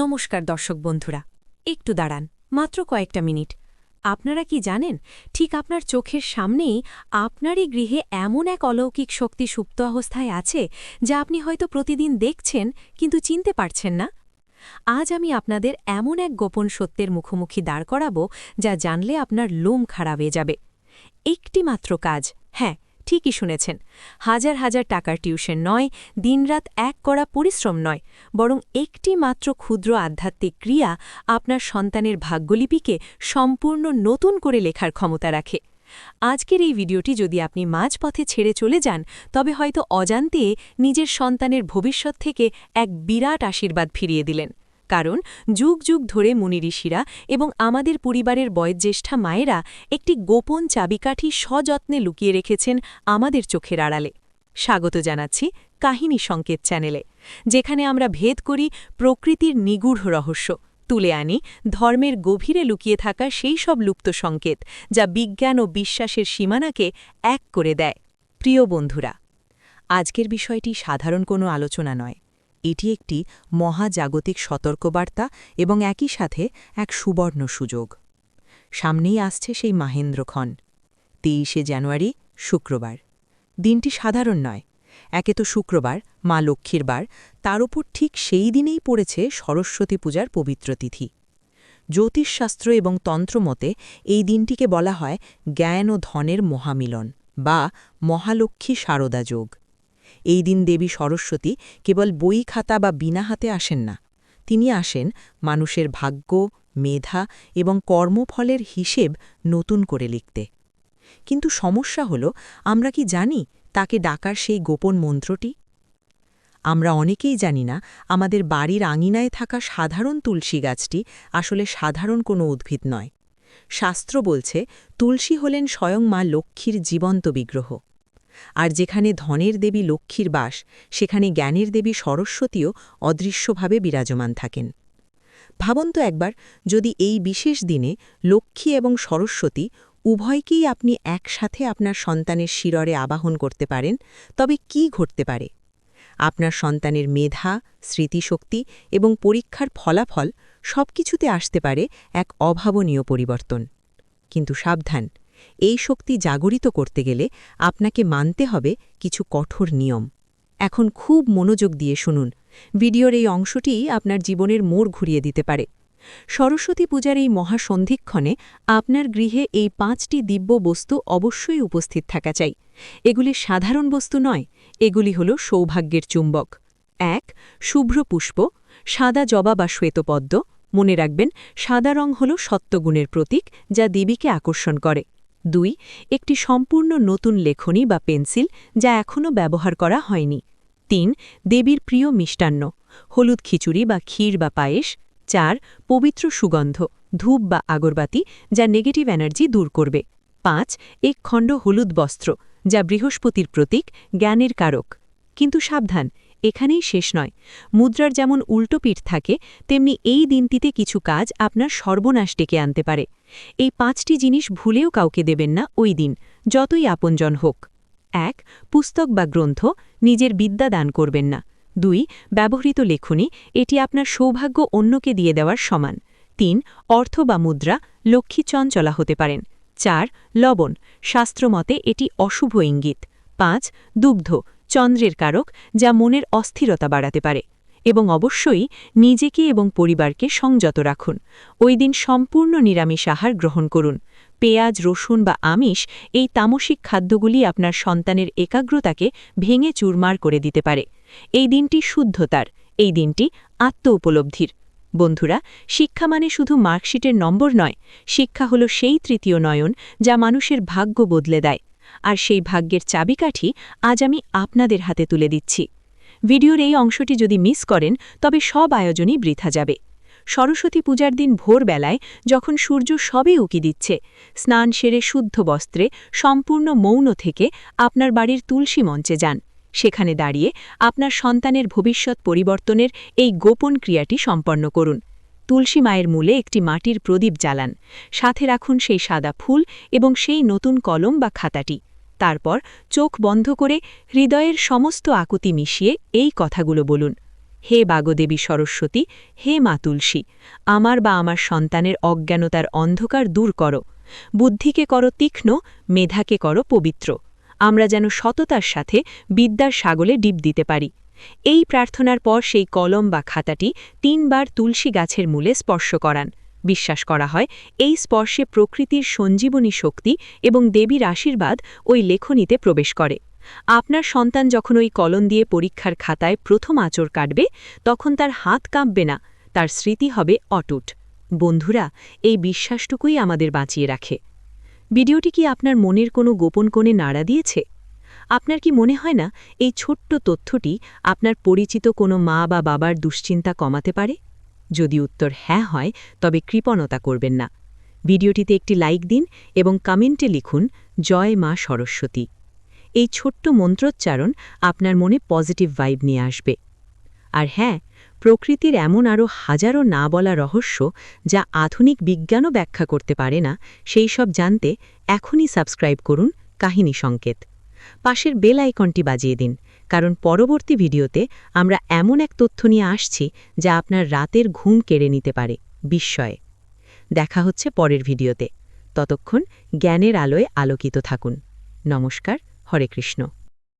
নমস্কার দর্শক বন্ধুরা। একটু দাঁড়ান, মাত্র কয়েকটা মিনিট। আপনারা কি জানেন, ঠিক আপনার চোখের সামনেই আপনারই গৃহে এমন এক অলৌকিক শক্তি সুপ্ত অবস্থায় আছে, যা আপনি হয়তো প্রতিদিন দেখছেন, কিন্তু চিনতে পারছেন না? আজ আমি আপনাদের এমন এক গোপন সত্যের মুখোমুখি দাঁড় করাবো, যা জানলে আপনার লোম খারাপ হয়ে যাবে। একটি মাত্র কাজ হ্যাঁ ঠিকই শুনেছেন, হাজার হাজার টাকার টিউশন নয়, দিনরাত এক করা পরিশ্রম নয়, বরং একটি মাত্র ক্ষুদ্র আধ্যাত্মিক ক্রিয়া আপনার সন্তানের ভাগ্যলিপিকে সম্পূর্ণ নতুন করে লেখার ক্ষমতা রাখে। আজকের এই ভিডিওটি যদি আপনি মাঝপথে ছেড়ে চলে যান, তবে হয়তো অজান্তে নিজের সন্তানের ভবিষ্যৎ থেকে এক বিরাট আশীর্বাদ ফিরিয়ে দিলেন। কারণ যুগ যুগ ধরে মুনি ঋষিরা এবং আমাদের পরিবারের বয়োজ্যেষ্ঠা মায়েরা একটি গোপন চাবিকাঠি সযত্নে লুকিয়ে রেখেছেন আমাদের চোখের আড়ালে। স্বাগত জানাচ্ছি কাহিনী সংকেত চ্যানেলে, যেখানে আমরা ভেদ করি প্রকৃতির নিগূঢ় রহস্য। তুলে আনি ধর্মের গভীরে লুকিয়ে থাকা সেই সব লুপ্ত সংকেত যা বিজ্ঞান ও বিশ্বাসের সীমানাকে এক করে দেয়। প্রিয় বন্ধুরা, আজকের বিষয়টি সাধারণ কোনো আলোচনা নয়। এটি একটি মহাজাগতিক সতর্কবার্তা এবং একই সাথে এক সুবর্ণ সুযোগ। সামনেই আসছে সেই মাহেন্দ্রক্ষণ। তেইশে জানুয়ারি, শুক্রবার। দিনটি সাধারণ নয়। একে তো শুক্রবার, মা লক্ষ্মীর বার। তার উপর ঠিক সেই দিনেই পড়েছে সরস্বতী পূজার পবিত্র তিথি। জ্যোতিষশাস্ত্র এবং তন্ত্রমতে এই দিনটিকে বলা হয় জ্ঞান ও ধনের মহামিলন বা মহালক্ষ্মী শারদা যোগ। এই দিন দেবী সরস্বতী কেবল বই খাতা বা বিনা হাতে আসেন না। তিনি আসেন মানুষের ভাগ্য, মেধা এবং কর্মফলের হিসেব নতুন করে লিখতে। কিন্তু সমস্যা হল, আমরা কি জানি তাকে ডাকার সেই গোপন মন্ত্রটি? আমরা অনেকেই জানি না আমাদের বাড়ির আঙিনায় থাকা সাধারণ তুলসী গাছটি আসলে সাধারণ কোনো উদ্ভিদ নয়। শাস্ত্র বলছে, তুলসী হলেন স্বয়ং মা লক্ষ্মীর জীবন্ত বিগ্রহ। আর যেখানে ধনের দেবী লক্ষ্মীর বাস, সেখানে জ্ঞানের দেবী সরস্বতীও অদৃশ্যভাবে বিরাজমান থাকেন। ভাবন্ত একবার যদি এই বিশেষ দিনে লক্ষ্মী এবং সরস্বতী উভয়কেই আপনি একসাথে আপনার সন্তানের শিররে আবাহন করতে পারেন, তবে কি ঘটতে পারে? আপনার সন্তানের মেধা, স্মৃতিশক্তি এবং পরীক্ষার ফলাফল সব কিছুতে আসতে পারে এক অভাবনীয় পরিবর্তন। কিন্তু সাবধান এই শক্তি জাগরিত করতে গেলে আপনাকে মানতে হবে কিছু কঠোর নিয়ম। এখন খুব মনোযোগ দিয়ে শুনুন। ভিডিওর এই অংশটি আপনার জীবনের মোড় ঘুরিয়ে দিতে পারে। সরস্বতী পূজার এই মহাসন্ধিক্ষণে আপনার গৃহে এই পাঁচটি দিব্য বস্তু অবশ্যই উপস্থিত থাকা চাই। এগুলি সাধারণ বস্তু নয়, এগুলি হল সৌভাগ্যের চুম্বক। এক, শুভ্র পুষ্প, সাদা জবা বা শ্বেতপদ্ম। মনে রাখবেন, সাদা রং হল সত্যগুণের প্রতীক যা দেবীকে আকর্ষণ করে। দুই, একটি সম্পূর্ণ নতুন লেখনী বা পেন্সিল যা এখনও ব্যবহার করা হয়নি। তিন, দেবীর প্রিয় মিষ্টান্ন, হলুদ খিচুড়ি বা ক্ষীর বা পায়েস। চার, পবিত্র সুগন্ধ, ধূপ বা আগরবাতি যা নেগেটিভ এনার্জি দূর করবে। পাঁচ, এক খণ্ড হলুদ বস্ত্র যা বৃহস্পতির প্রতীক, জ্ঞানের কারক। কিন্তু সাবধান এখানেই শেষ নয়। মুদ্রার যেমন উল্টো পিঠ থাকে, তেমনি এই দিনটিতে কিছু কাজ আপনার সর্বনাশ ডেকে আনতে পারে। এই পাঁচটি জিনিস ভুলেও কাউকে দেবেন না ওই দিন, যতই আপনজন হোক। এক, পুস্তক বা গ্রন্থ নিজের বিদ্যা দান করবেন না। দুই, ব্যবহৃত লেখনী, এটি আপনার সৌভাগ্য অন্যকে দিয়ে দেওয়ার সমান। তিন, অর্থ বা মুদ্রা লক্ষ্মী চঞ্চলা হতে পারেন। চার, লবণ, শাস্ত্রমতে এটি অশুভ ইঙ্গিত। পাঁচ, দুগ্ধ চন্দ্রের কারক যা মনের অস্থিরতা বাড়াতে পারে এবং অবশ্যই নিজেকে এবং পরিবারকে সংযত রাখুন। ওই দিন সম্পূর্ণ নিরামিষ আহার গ্রহণ করুন। পেঁয়াজ, রসুন বা আমিষ এই তামসিক খাদ্যগুলি আপনার সন্তানের একাগ্রতাকে ভেঙে চুরমার করে দিতে পারে। এই দিনটি শুদ্ধতার, এই দিনটি আত্ম উপলব্ধির বন্ধুরা, শিক্ষা মানে শুধু মার্কশিটের নম্বর নয়, শিক্ষা হল সেই তৃতীয় নয়ন যা মানুষের ভাগ্য বদলে দেয়। আর সেই ভাগ্যের চাবিকাঠি আজ আমি আপনাদের হাতে তুলে দিচ্ছি। ভিডিওর এই অংশটি যদি মিস করেন, তবে সব আয়োজনই বৃথা যাবে। সরস্বতী পূজার দিন ভোরবেলায় যখন সূর্য সবে উকি দিচ্ছে, স্নান সেরে শুদ্ধ বস্ত্রে, সম্পূর্ণ মৌন থেকে আপনার বাড়ির তুলসী মঞ্চে যান। সেখানে দাঁড়িয়ে আপনার সন্তানের ভবিষ্যৎ পরিবর্তনের এই গোপন ক্রিয়াটি সম্পন্ন করুন। তুলসী মায়ের মূলে একটি মাটির প্রদীপ জ্বালান। সাথে রাখুন সেই সাদা ফুল এবং সেই নতুন কলম বা খাতাটি। তারপর চোখ বন্ধ করে হৃদয়ের সমস্ত আকুতি মিশিয়ে এই কথাগুলো বলুন। হে বাগদেবী সরস্বতী, হে মা তুলসী, আমার বা আমার সন্তানের অজ্ঞানতার অন্ধকার দূর করো। বুদ্ধিকে করো তীক্ষ্ণ, মেধাকে করো পবিত্র। আমরা যেন সততার সাথে বিদ্যার সাগলে ডিপ দিতে পারি। এই প্রার্থনার পর সেই কলম বা খাতাটি তিনবার তুলসী গাছের মূলে স্পর্শ করান। বিশ্বাস করা হয়, এই স্পর্শে প্রকৃতির সঞ্জীবনী শক্তি এবং দেবীর আশীর্বাদ ওই লেখনীতে প্রবেশ করে। আপনার সন্তান যখন ওই কলম দিয়ে পরীক্ষার খাতায় প্রথম আচর কাটবে, তখন তার হাত কাঁপবে না, তার স্মৃতি হবে অটুট। বন্ধুরা, এই বিশ্বাসটুকুই আমাদের বাঁচিয়ে রাখে। ভিডিওটি কি আপনার মনের কোনো গোপন কোণে নাড়া দিয়েছে? আপনার কি মনে হয় না, এই ছোট্ট তথ্যটি আপনার পরিচিত কোনো মা বা বাবার দুশ্চিন্তা কমাতে পারে? যদি উত্তর হ্যাঁ হয়, তবে কৃপণতা করবেন না। ভিডিওটিতে একটি লাইক দিন এবং কমেন্টে লিখুন, জয় মা সরস্বতী। এই ছোট্ট মন্ত্রোচ্চারণ আপনার মনে পজিটিভ ভাইব নিয়ে আসবে। আর হ্যাঁ প্রকৃতির এমন আরও হাজারো না বলা রহস্য যা আধুনিক বিজ্ঞানও ব্যাখ্যা করতে পারে না, সেই সব জানতে এখনই সাবস্ক্রাইব করুন কাহিনী সংকেত। পাশের বেল আইকনটি বাজিয়ে দিন। কারণ পরবর্তী ভিডিওতে আমরা এমন এক তথ্য নিয়ে আসছি যা আপনার রাতের ঘুম কেড়ে নিতে পারে, বিস্ময়ে। দেখা হচ্ছে পরের ভিডিওতে। ততক্ষণ জ্ঞানের আলোয় আলোকিত থাকুন। নমস্কার, হরে কৃষ্ণ।